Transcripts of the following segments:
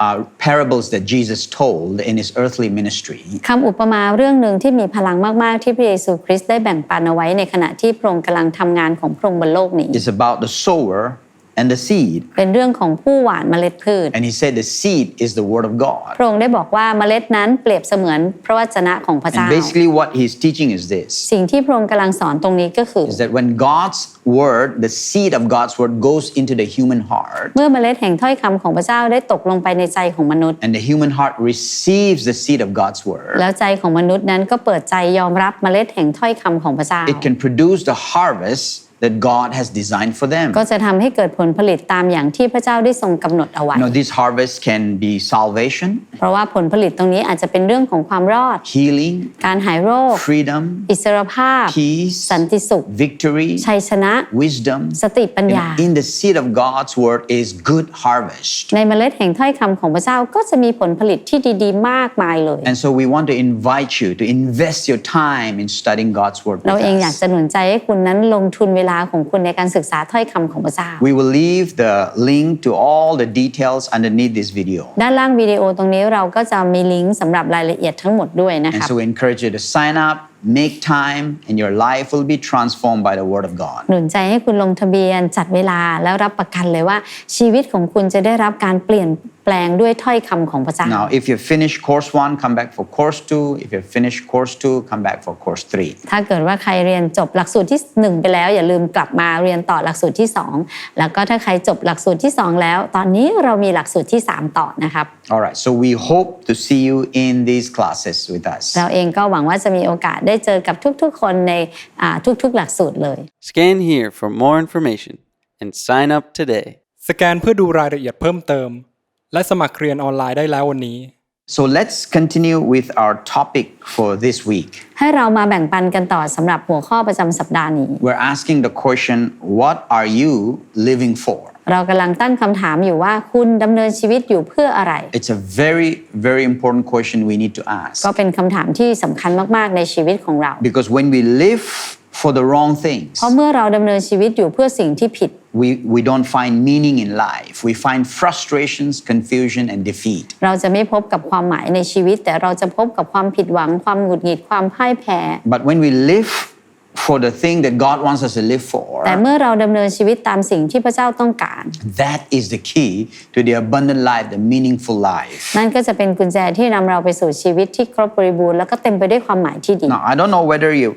uh, parables that Jesus told in his earthly ministry คำอุปมาเรื่องหนึ่งที่มีพลังมากๆที่พระเยซูคริสต์ได้แบ่งปันเอาไว้ในขณะที่พระองค์กำลังทำงานของพระองค์บนโลกนี้ is about the sower and the seed. เป็นเรื่องของผู้หว่านเมล็ดพืช And he said the seed is the Word of God. พระองค์ได้บอกว่าเมล็ดนั้นเปรียบเสมือนพระวจนะของพระเจ้า And basically, what he's teaching is this สิ่งที่พระองค์กำลังสอนตรงนี้ก็คือ is that when God's Word, the seed of God's Word, goes into the human heart, เมื่อเมล็ดแห่งถ้อยคำของพระเจ้าได้ตกลงไปในใจของมนุษย์ and the human heart receives the seed of God's Word, แล้วใจของมนุษย์นั้นก็เปิดใจยอมรับเมล็ดแห่งถ้อยคำของพระเจ้า it can produce the harvest that God has designed for them. ก็จะทำให้เกิดผลผลิตตามอย่างที่พระเจ้าได้ทรงกำหนดเอาไว้ You know, this harvest can be salvation, เพราะว่าผลผลิตตรงนี้อาจจะเป็นเรื่องของความรอด healing, การหายโรค freedom, อิสรภาพ peace, สันติสุข victory, ชัยชนะ wisdom. สติปัญญา And in the seed of God's Word is good harvest. ในเมล็ดแห่งถ้อยคำของพระเจ้าก็จะมีผลผลิตที่ดีๆ มากมายเลย And so we want to invite you to invest your time in studying God's Word เรา with เองอยาก us. จะหนุนใจให้คุณนั้นลงทุนเวลาของคุณในการศึกษาถ้อยคำของพระเจ้า We will leave the link to all the details underneath this video. ด้านล่างวิดีโอตรงนี้เราก็จะมีลิงก์สำหรับรายละเอียดทั้งหมดด้วยนะค And รับ so we encourage you to sign up, make time, and your life will be transformed by the Word of God. หนุนใจให้คุณลงทะเบียนจัดเวลาแล้วรับประกันเลยว่าชีวิตของคุณจะได้รับการเปลี่ยน แปลงด้วยถ้อยคำของพระเจ้า Now, if you finish course one, come back for course two. If you finish course two, come back for course three. ถ้าเกิดว่าใครเรียนจบหลักสูตรที่ 1 ไปแล้ว อย่าลืมกลับมาเรียนต่อหลักสูตรที่ 2 แล้วก็ถ้าใครจบหลักสูตรที่ 2 แล้ว ตอนนี้เรามีหลักสูตรที่ 3 ต่อนะครับ All right, so we hope to see you in these classes with us. เราเองก็หวังว่าจะมีโอกาสได้เจอกับทุกๆ คนในอ่าทุกๆ หลักสูตรเลย Scan here for more information and sign up today. สแกนเพื่อดูรายละเอียดเพิ่มเติม และสมัครเรียนออนไลน์ได้แล้ววันนี้ So let's continue with our topic for this week. ให้เรามาแบ่งปันกันต่อสำหรับหัวข้อประจำสัปดาห์นี้ We're asking the question what are you living for? เรากำลังตั้งคำถามอยู่ว่าคุณดำเนินชีวิตอยู่เพื่ออะไร It's a very, very important question we need to ask. ก็เป็นคำถามที่สำคัญมาก ๆ ในชีวิตของเรา Because when we live for the wrong things, เพราะเมื่อเราดำเนินชีวิตอยู่เพื่อสิ่งที่ผิด we, we don't find meaning in life. We find frustrations, confusion, and defeat. เราจะไม่พบกับความหมายในชีวิต แต่เราจะพบกับความผิดหวัง ความหงุดหงิด ความพ่ายแพ้ But when we live for the thing that God wants us to live for, แต่เมื่อเราดำเนินชีวิตตามสิ่งที่พระเจ้าต้องการ that is the key to the abundant life, the meaningful life. นั่นก็จะเป็นกุญแจที่นำเราไปสู่ชีวิตที่ครบบริบูรณ์แล้วก็เต็มไปด้วยความหมายที่ดี Now, I don't know whether you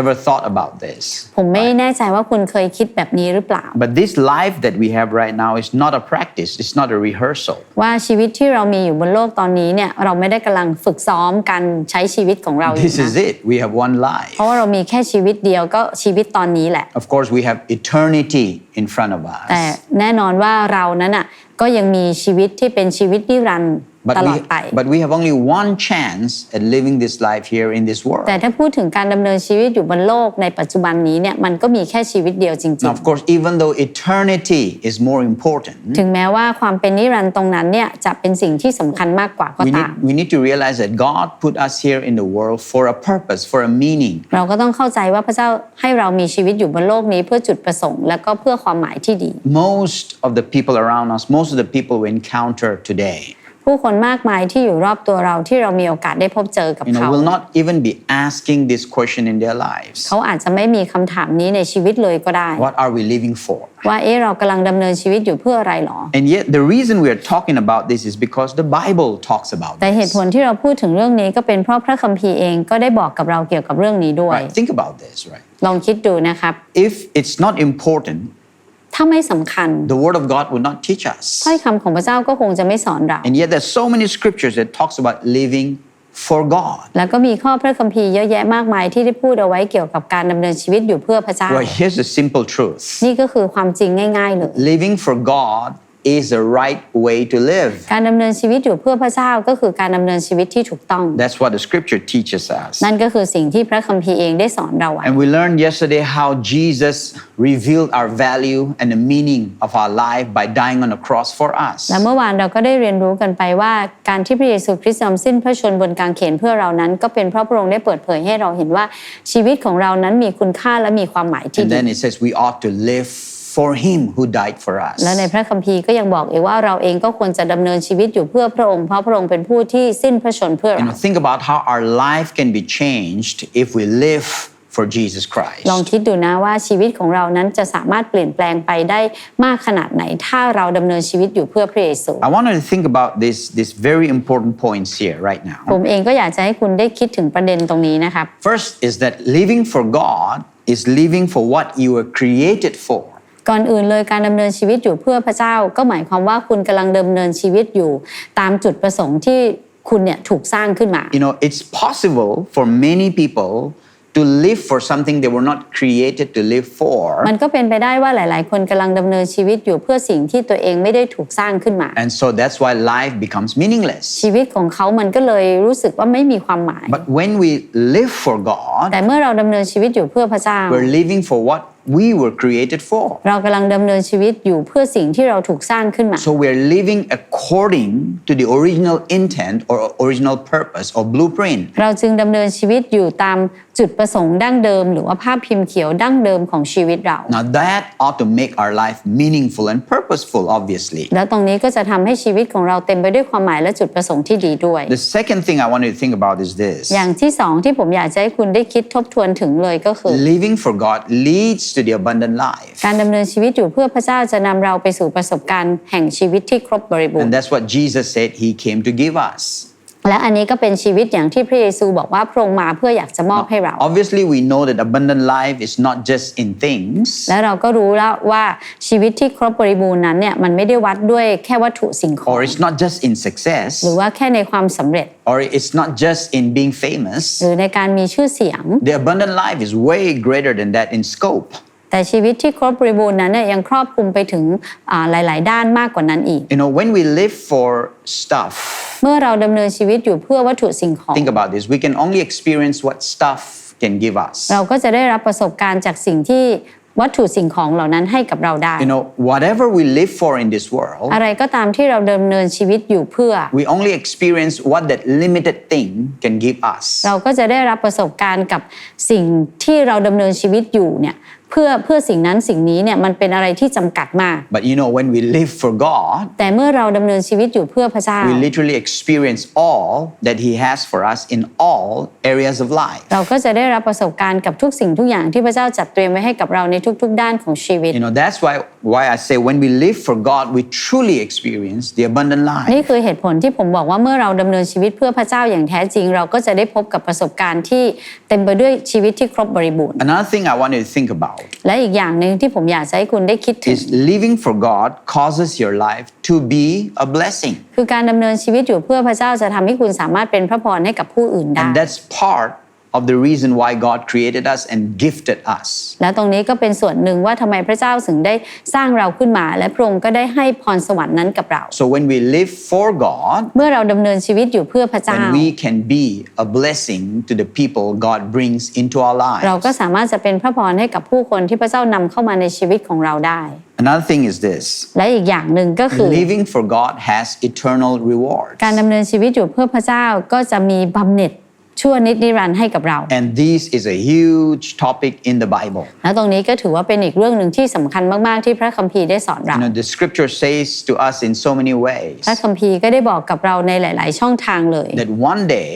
ever thought about this, ผมไม่แน่ใจว่าคุณเคยคิดแบบนี้หรือเปล่า but this life that we have right now is not a practice, it's not a rehearsal. ว่าชีวิตที่เรามีอยู่บนโลกตอนนี้เนี่ยเราไม่ได้กำลังฝึกซ้อมการใช้ชีวิตของเราอยู่ This นะ is it. We have one life. เพราะว่าเรามีแค่ชีวิตเดียวก็ชีวิตตอนนี้แหละ Of course, we have eternity in front of แต่ us. แน่นอนว่าเรานั้นอะก็ยังมีชีวิตที่เป็นชีวิตนิรันดร์ ต But ลอ we, ดไป but we have only one chance at living this life here in this world. แต่ถ้าพูดถึงการดำเนินชีวิตอยู่บนโลกในปัจจุบันนี้เนี่ยมันก็มีแค่ชีวิตเดียวจริง Now, of course, even though eternity is more important, ๆ ถึงแม้ว่าความเป็นนิรันดร์ตรงนั้นเนี่ยจะเป็นสิ่งที่สำคัญมากกว่าก็ we ตาม need, we need to realize that God put us here in the world for a purpose, for a meaning. เราก็ต้องเข้าใจว่าพระเจ้าให้เรามีชีวิตอยู่บนโลกนี้เพื่อจุดประสงค์ และก็เพื่อความหมายที่ดี Most of the people around us, most of the people we encounter today, ผู้คนมากมายที่อยู่รอบตัวเราที่เรามีโอกาสได้พบเจอกับ you know, เขา will not even be asking this question in their lives. เขาอาจจะไม่มีคำถามนี้ในชีวิตเลยก็ได้ What are we living for? ว่าเอ๊ะเรากำลังดำเนินชีวิตอยู่เพื่ออะไรหรอ And yet, the reason we are talking about this is because the Bible talks about แต่เห this. ตุผลที่เราพูดถึงเรื่องนี้ก็เป็นเพราะพระคัมภีร์เองก็ได้บอกกับเราเกี่ยวกับเรื่องนี้ด้วย Right? Think about this, right? ลองคิดดูนะครับ If it's not important, ถ้าไม่สำคัญ the Word of God would not teach us. ถ้อยคำของพระเจ้าก็คงจะไม่สอนเรา And yet, there's so many scriptures that talks about living for God. แล้วก็มีข้อพระคัมภีร์เยอะแยะมากมายที่ได้พูดเอาไว้เกี่ยวกับการดำเนินชีวิตอยู่เพื่อพระเจ้า Well, here's the simple truth นี่ก็คือความจริงง่ายๆเลย living for God is the right way to live. การดำเนินชีวิตอยู่เพื่อพระเจ้าก็คือการดำเนินชีวิตที่ถูกต้อง That's what the scripture teaches us. นั่นก็คือสิ่งที่พระคัมภีร์เองได้สอนเราไว้ And we learned yesterday how Jesus revealed our value and the meaning of our life by dying on the cross for us. และเมื่อวานเราก็ได้เรียนรู้กันไปว่าการที่พระเยซูคริสต์ยอมสิ้นพระชนม์บนกางเขนเพื่อเรานั้น ก็เป็นเพราะพระองค์ได้เปิดเผยให้เราเห็นว่าชีวิตของเรานั้นมีคุณค่าและมีความหมายที่ And ดี then it says we ought to live for him who died for us. และในพระคัมภีร์ก็ยังบอกอีกว่าเราเองก็ควรจะดำเนินชีวิตอยู่เพื่อพระองค์เพราะพระองค์เป็นผู้ที่สิ้นพระชนม์เพื่อ You เรา know, think about how our life can be changed if we live for Jesus Christ. ลองคิดดูนะว่าชีวิตของเรานั้นจะสามารถเปลี่ยนแปลงไปได้มากขนาดไหน ถ้าเราดำเนินชีวิตอยู่เพื่อพระเยซู I want you to think about this, this very important points here right now. ผมเองก็อยากจะให้คุณได้คิดถึงประเด็นตรงนี้นะครับ First is that living for God is living for what you were created for. ก่อนอื่นเลยการดำเนินชีวิตอยู่เพื่อพระเจ้า ก็หมายความว่าคุณกำลังดำเนินชีวิตอยู่ตามจุดประสงค์ที่คุณเนี่ยถูกสร้างขึ้นมา You know, it's possible for many people to live for something they were not created to live for. มันก็เป็นไปได้ว่าหลาย ๆ คนกำลังดำเนินชีวิตอยู่เพื่อสิ่งที่ตัวเองไม่ได้ถูกสร้างขึ้นมา And so that's why life becomes meaningless. ชีวิตของเขามันก็เลยรู้สึกว่าไม่มีความหมาย But when we live for God, แต่เมื่อเราดำเนินชีวิตอยู่เพื่อพระเจ้า we're living for what we were created for. เรากำลังดำเนินชีวิตอยู่เพื่อสิ่งที่เราถูกสร้างขึ้นมา So we're living according to the original intent or original purpose or blueprint. เราจึงดำเนินชีวิตอยู่ตามจุดประสงค์ดั้งเดิม หรือว่าภาพพิมพ์เขียวดั้งเดิมของชีวิตเรา Now that ought to make our life meaningful and purposeful, obviously. แล้วตรงนี้ก็จะทำให้ชีวิตของเราเต็มไปด้วยความหมายและจุดประสงค์ที่ดีด้วย The second thing I want you to think about is this อย่างที่สองที่ผมอยากจะให้คุณได้คิดทบทวนถึงเลยก็คือ living for God leads to the abundant life. การดำเนินชีวิตอยู่เพื่อพระเจ้าจะนำเราไปสู่ประสบการณ์แห่งชีวิตที่ครบบริบูร And ณ์ that's what Jesus said He came to give us. และอันนี้ก็เป็นชีวิตอย่างที่พระเยซูบอกว่าพระองค์มาเพื่ออยากจะมอบให้เรา Obviously, we know that abundant life is not just in things, และเราก็รู้แล้วว่าชีวิตที่ครบบริบูรณ์นั้นเนี่ยมันไม่ได้วัดด้วยแค่วัตถุสิ่งของ or it's not just in success, หรือว่าแค่ในความสำเร็จ or it's not just in being famous. หรือในการมีชื่อเสียง The abundant life is way greater than that in scope. แต่ชีวิตที่ครบบริบูรณ์นั้นเนี่ยยังครอบคลุมไปถึงอ่าหลาย ๆ ด้านมากกว่านั้นอีก You know, when we live for stuff, เมื่อเราดำเนินชีวิตอยู่เพื่อวัตถุสิ่งของ think about this, we can only experience what stuff can give us. เราก็จะได้รับประสบการณ์จากสิ่งที่วัตถุสิ่งของเหล่านั้นให้กับเราได้ You know, whatever we live for in this world, อะไรก็ตามที่เราดำเนินชีวิตอยู่เพื่อ we only experience what that limited thing can give us. เราก็จะได้รับประสบการณ์กับสิ่งที่เราดำเนินชีวิตอยู่เนี่ยเพื่อเพื่อสิ่งนั้นสิ่งนี้เนี่ยมันเป็นอะไรที่จำกัดมาก But you know, when we live for God, แต่เมื่อเราดำเนินชีวิตอยู่เพื่อพระเจ้า we literally experience all that He has for us in all areas of life. เราก็จะได้รับประสบการณ์กับทุกสิ่งทุกอย่างที่พระเจ้าจัดเตรียมไว้ให้กับเราในทุก ๆ ด้านของชีวิต You know, that's why, why I say when we live for God, we truly experience the abundant นี่ life. คือเหตุผลที่ผมบอกว่าเมื่อเราดำเนินชีวิตเพื่อพระเจ้าอย่างแท้จริง เราก็จะได้พบกับประสบการณ์ที่เต็มไปด้วยชีวิตที่ครบบริบูรณ์ Another thing I want you to think about และอีกอย่างหนึ่งที่ผมอยากจะให้คุณได้คิดถึง is living for God causes your life to be a blessing. คือการดำเนินชีวิตอยู่เพื่อพระเจ้าจะทำให้คุณสามารถเป็นพระพรให้กับผู้อื่นได้ And that's part of the reason why God created us and gifted us. และตรงนี้ก็เป็นส่วนหนึ่งว่าทำไมพระเจ้าถึงได้สร้างเราขึ้นมา และพระองค์ก็ได้ให้พรสวรรค์นั้นกับเรา So when we live for God, เมื่อเราดำเนินชีวิตอยู่เพื่อพระเจ้า then we can be a blessing to the people God brings into our เราก็ lives. สามารถจะเป็นพระพรให้กับผู้คนที่พระเจ้านำเข้ามาในชีวิตของเราได้ Another thing is this และอีกอย่างหนึ่งก็คือ living for God has eternal rewards. การดำเนินชีวิตอยู่เพื่อพระเจ้าก็จะมีบำเหน็จ ชั่วนิดนิรันดร์ให้กับเรา And this is a huge topic in the Bible. และตรงนี้ก็ถือว่าเป็นอีกเรื่องหนึ่งที่สำคัญมาก ๆ ที่พระคัมภีร์ได้สอนเรา You know, the scripture says to us in so many ways พระคัมภีร์ก็ได้บอกกับเราในหลาย ๆ ช่องทางเลย that one day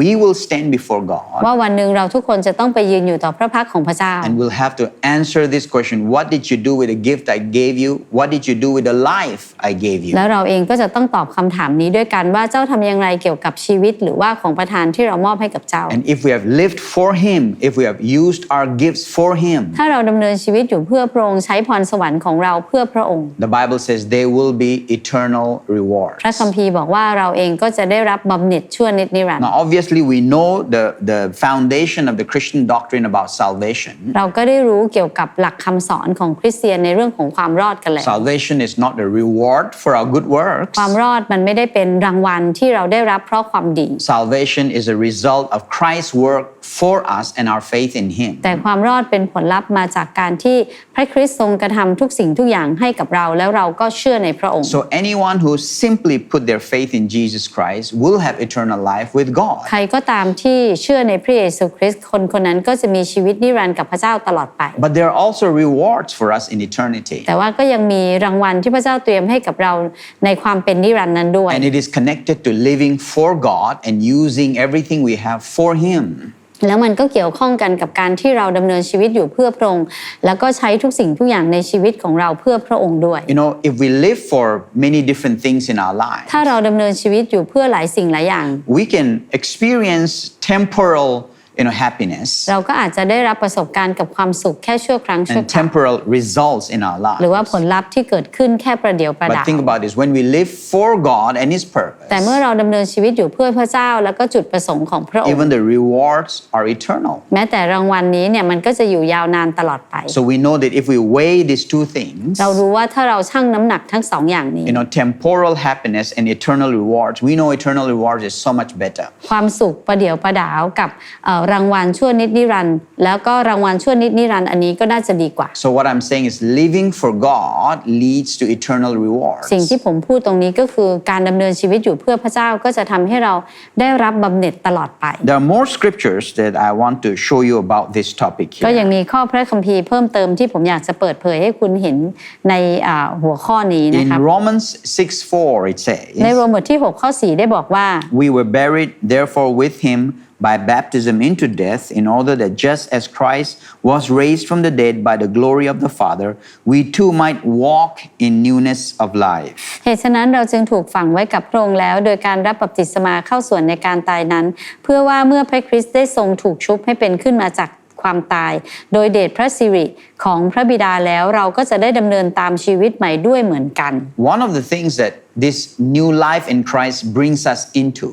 we will stand before God ว่าวันหนึ่งเราทุกคนจะต้องไปยืนอยู่ต่อพระพักตร์ของพระเจ้า and we'll have to answer this question What did you do with the gift I gave you? What did you do with the life I gave you? แล้วเราเองก็จะต้องตอบคำถามนี้ด้วยกันว่าเจ้าทำอย่างไรเกี่ยวกับชีวิตหรือว่าของประทานที่เรามอบให้ กับเจ้า And if we have lived for Him, if we have used our gifts for Him, ถ้าเราดำเนินชีวิตอยู่เพื่อพระองค์ใช้พรสวรรค์ของเราเพื่อพระองค์ the Bible says they will be eternal rewards. พระคัมภีร์บอกว่าเราเองก็จะได้รับบำเหน็จชั่วนิดนิรันดร์ Now, obviously, we know the, the foundation of the Christian doctrine about salvation. เราก็ได้รู้เกี่ยวกับหลักคำสอนของคริสเตียนในเรื่องของความรอดกันแล้ว Salvation is not a reward for our good works. ความรอดมันไม่ได้เป็นรางวัลที่เราได้รับเพราะความดี Salvation is a result of Christ's work for us and our faith in Him. แต่ความรอดเป็นผลลัพธ์มาจากการที่พระคริสต์ทรงกระทำทุกสิ่งทุกอย่างให้กับเรา แล้วเราก็เชื่อในพระองค์ So, anyone who simply put their faith in Jesus Christ will have eternal life with God. ใครก็ตามที่เชื่อในพระเยซูคริสต์คนคนนั้นก็จะมีชีวิตนิรันดร์กับพระเจ้าตลอดไป But there are also rewards for us in eternity. แต่ว่าก็ยังมีรางวัลที่พระเจ้าเตรียมให้กับเราในความเป็นนิรันดร์นั้นด้วย And it is connected to living for God and using everything we have for Him. แล้วมันก็เกี่ยวข้องกันกับการที่เราดำเนินชีวิตอยู่เพื่อพระองค์แล้วก็ใช้ทุกสิ่งทุกอย่างในชีวิตของเราเพื่อพระองค์ด้วย You know, if we live for many different things in our lives, ถ้าเราดำเนินชีวิตอยู่เพื่อหลายสิ่งหลายอย่าง we can experience temporal, you know, happiness เราก็อาจจะได้รับประสบการณ์กับความสุขแค่ชั่วครั้งชั่ว and คราว temporal results in our หรือว่า lives. ผลลัพธ์ที่เกิดขึ้นแค่ประเดียวประดา But think about this when we live for God and His purpose, แต่เมื่อเราดำเนินชีวิตอยู่เพื่อพระเจ้า แล้วก็จุดประสงค์ของพระองค์ even the rewards are eternal. แม้แต่รางวัลนี้เนี่ยมันก็จะอยู่ยาวนานตลอดไป So we know that if we weigh these two things, เรารู้ว่าถ้าเราชั่งน้ำหนักทั้งสองอย่างนี้ you know, temporal happiness and eternal rewards, we know eternal rewards is so much better. ความสุขประเดียวประดาวกับเอ่อ uh, รางวัลชั่วนิดนิรันดร์แล้วก็รางวัลชั่วนิดนิรันดร์อันนี้ก็น่าจะดีกว่า So what I'm saying is living for God leads to eternal rewards. สิ่งที่ผมพูดตรงนี้ก็คือการดำเนินชีวิตอยู่เพื่อพระเจ้าก็จะทำให้เราได้รับบำเหน็จตลอดไป There are more scriptures that I want to show you about this topic ก็ยัง here. มีข้อพระคัมภีร์เพิ่มเติมที่ผมอยากจะเปิดเผยให้คุณเห็นในอ่าหัวข้อนี้นะ In ครับ Romans 6 4, it ใน says, โรมบทที่6ข้อ4ได้บอกว่า We were buried, therefore, with him by baptism into death, in order that just as Christ was raised from the dead by the glory of the Father, we too might walk in newness of life. เหตุฉะนั้นเราจึงถูกฝังไว้กับพระองค์แล้ว โดยการรับบัพติศมาเข้าส่วนในการตายนั้น เพื่อว่าเมื่อพระคริสต์ได้ทรงถูกชุบให้เป็นขึ้นมาจาก ความตาย โดยเดชพระสิริของพระบิดาแล้วเราก็จะได้ดำเนินตามชีวิตใหม่ด้วยเหมือนกัน One of the things that this new life in Christ brings us into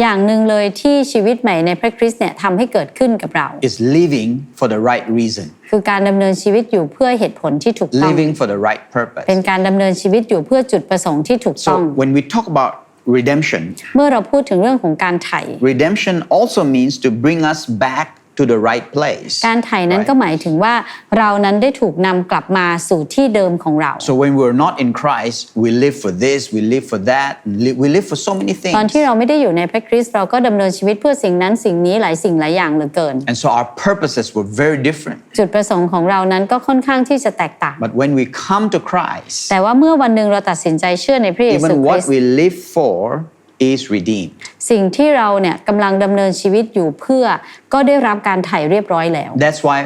อย่างหนึ่งเลยที่ชีวิตใหม่ในพระคริสต์เนี่ยทำให้เกิดขึ้นกับเรา is living for the right reason, คือการดำเนินชีวิตอยู่เพื่อเหตุผลที่ถูกต้อง living for the right purpose. เป็นการดำเนินชีวิตอยู่เพื่อจุดประสงค์ที่ถูกต้อง So when we talk about redemption, เมื่อเราพูดถึงเรื่องของการไถ่ redemption also means to bring us back to the right place. การไถ่นั้นก็ right? หมายถึงว่าเรานั้นได้ถูกนำกลับมาสู่ที่เดิมของเรา So when we're not in Christ, we live for this, we live for that, li- we live for so many ตอน things. ที่เราไม่ได้อยู่ในพระคริสต์เราก็ดำเนินชีวิตเพื่อสิ่งนั้นสิ่งนี้หลายสิ่งหลายอย่างเหลือเกิน And so our purposes were very different. จุดประสงค์ของเรานั้นก็ค่อนข้างที่จะแตกต่าง But when we come to Christ, แต่ว่าเมื่อวันหนึ่งเราตัดสินใจเชื่อในพระเยซู even คริ what สต์ we live for is redeemed. สิ่งที่เราเนี่ยกำลังดำเนินชีวิตอยู่เพื่อก็ได้รับการไถ่เรียบร้อยแล้ว That's why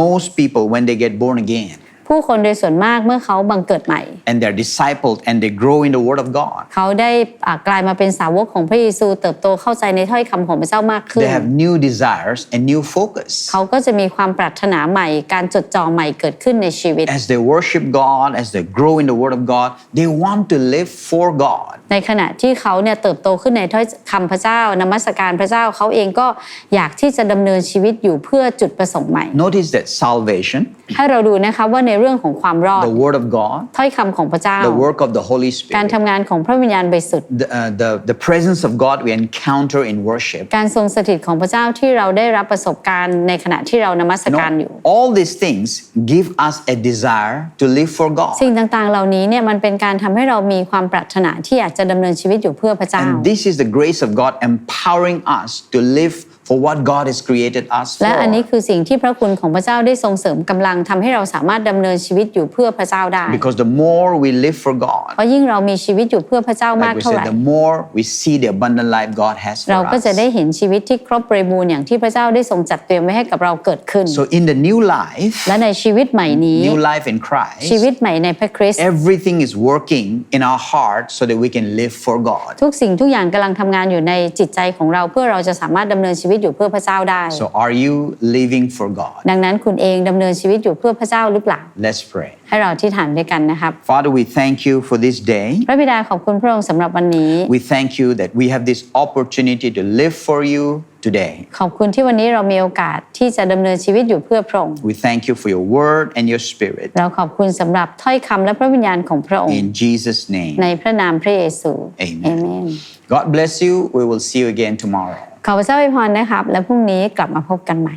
most people, when they get born again ผู้คนโดยส่วนมากเมื่อเขาบังเกิดใหม่ and they're discipled and they grow in the Word of God, เขาได้อ่ากลายมาเป็นสาวกของพระเยซู เติบโตเข้าใจในถ้อยคำของพระเจ้ามากขึ้น they have new desires and new focus. เขาก็จะมีความปรารถนาใหม่ การจดจ่อใหม่เกิดขึ้นในชีวิต As they worship God, as they grow in the Word of God, they want to live for God. ในขณะที่เขาเนี่ยเติบโตขึ้นในถ้อยคำพระเจ้านมัสการพระเจ้าเขาเองก็อยากที่จะดำเนินชีวิตอยู่เพื่อจุดประสงค์ใหม่ Notice that salvation, ให้เราดูนะคะว่าในเรื่องของความรอด the Word of God, ถ้อยคำของพระเจ้า the work of the Holy การ Spirit, ทำงานของพระวิญญาณบริสุทธิ์ the, uh, the, the presence of God we encounter in worship. การทรงสถิตของพระเจ้าที่เราได้รับประสบการณ์ในขณะที่เรานมัส You การอยู่ know, all these things give us a desire to live for God. สิ่งต่างๆ เหล่านี้เนี่ยมันเป็นการทำให้เรามีความปรารถนาที่อยากจะดำเนินชีวิตอยู่เพื่อพระเจ้า And this is the grace of God empowering us to live for what God has created us และอันนี้ for. คือสิ่งที่พระคุณของพระเจ้าได้ทรงเสริมกำลังทำให้เราสามารถดำเนินชีวิตอยู่เพื่อพระเจ้าได้ Because the more we live for เพ God, ราะยิ่งเรามีชีวิตอยู่เพื่อพระเจ้ามาก like we เท่าไห said, ร่ the more we see the abundant life God has เรา for ก็จะได้ us. เห็นชีวิตที่ครบบริบูรณ์อย่างที่พระเจ้าได้ทรงจัดเตรียมไว้ให้กับเราเกิดขึ้น So in the new life, และในชีวิตใหม่นี้ new life in ชี Christ, วิตใหม่ในพระคริสต์ everything is working in our heart so that we can live for God. ทุกสิ่งทุกอย่างกำลังทำงานอยู่ในจิตใจของเราเพื่อเราจะสามารถดำเนินชีวิตอยู่เพื่อพระเจ้าได้ So, are you living for God? ดังนั้นคุณเองดำเนินชีวิตอยู่เพื่อพระเจ้าหรือเปล่า Let's pray. ให้เราที่ฐานด้วยกันนะครับ Father, we thank you for this day. พระบิดาขอบคุณพระองค์สำหรับวันนี้ We thank you that we have this opportunity to live for you today. ขอบคุณที่วันนี้เรามีโอกาสที่จะดำเนินชีวิตอยู่เพื่อพระองค์ We thank you for your word and your spirit. เราขอบคุณสำหรับถ้อยคำและพระวิญญาณของพระองค์ In Jesus' name. ในพระนามพระเยซู Amen เอเมน God bless you. We will see you again tomorrow. ขอพระเจ้าอวยพรนะครับ และพรุ่งนี้กลับมาพบกันใหม่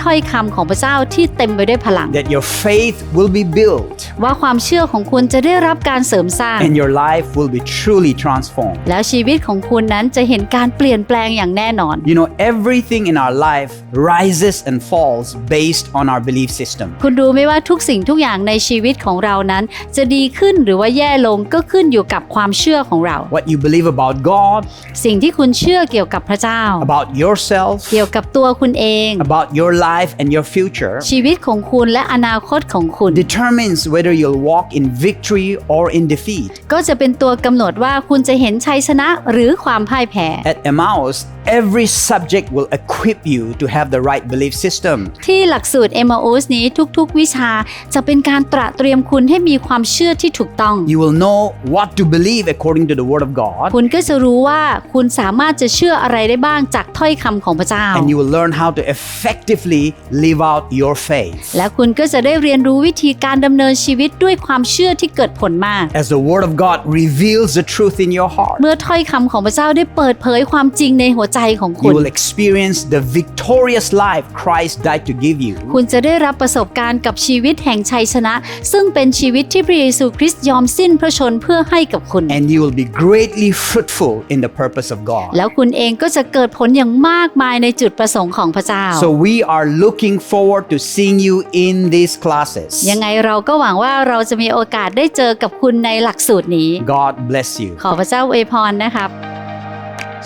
ถ้อยคำของพระเจ้าที่เต็มไปด้วยพลัง that your faith will be built ว่าความเชื่อของคุณจะได้รับการเสริมสร้าง and your life will be truly transformed. แล้วชีวิตของคุณนั้นจะเห็นการเปลี่ยนแปลงอย่างแน่นอน You know, everything in our life rises and falls based on our belief system. คุณรู้ไหมว่าทุกสิ่งทุกอย่างในชีวิตของเรานั้น จะดีขึ้นหรือว่าแย่ลงก็ขึ้นอยู่กับความเชื่อของเรา What you believe about God, สิ่งที่คุณเชื่อเกี่ยวกับพระเจ้า about yourself, เกี่ยวกับตัวคุณเอง about your life and your future, ชีวิตของคุณและอนาคตของคุณ determines whether you'll walk in victory or in defeat. ก็จะเป็นตัวกำหนดว่าคุณจะเห็นชัยชนะหรือความพ่ายแพ้ At Emmaus, every subject will equip you to have the right belief system. ที่หลักสูตร m อ u s นี้ทุกๆ วิชาจะเป็นการตระเตรียมคุณให้มีความเชื่อที่ถูกต้อง You will know what to believe according to the Word of God, คุณก็จะรู้ว่าคุณสามารถจะเชื่ออะไรได้บ้างจากถ้อยคำของพระเจ้า and you will learn how to effectively live out your faith. และคุณก็จะได้เรียนรู้วิธีการดำเนินชีวิตด้วยความเชื่อที่เกิดผลมาก As the Word of God reveals the truth in your heart, เมื่อถ้อยคำของพระเจ้าได้เปิดเผยความจริงในหัวใจของคุ you ณ will experience the victorious life Christ died to give you. คุณจะได้รับประสบการณ์กับชีวิตแห่งชัยชนะ ซึ่งเป็นชีวิตที่พระเยซูคริสต์ยอมสิ้นพระชนเพื่อให้กับคุณ And you will be greatly fruitful in the purpose of God. แล้วคุณเองก็จะเกิดผลอย่างมากมายในจุดประสงค์ของพระเจ้า So we are looking forward to seeing you in these classes. ยังไงเราก็หวังว่าเราจะมีโอกาสได้เจอกับคุณในหลักสูตรนี้ God bless you. ขอพระเจ้าอวยพรนะครับ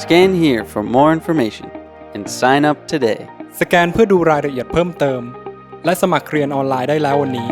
Scan here for more information and sign up today. สแกนเพื่อดูรายละเอียดเพิ่มเติม และสมัครเรียนออนไลน์ได้แล้ววันนี้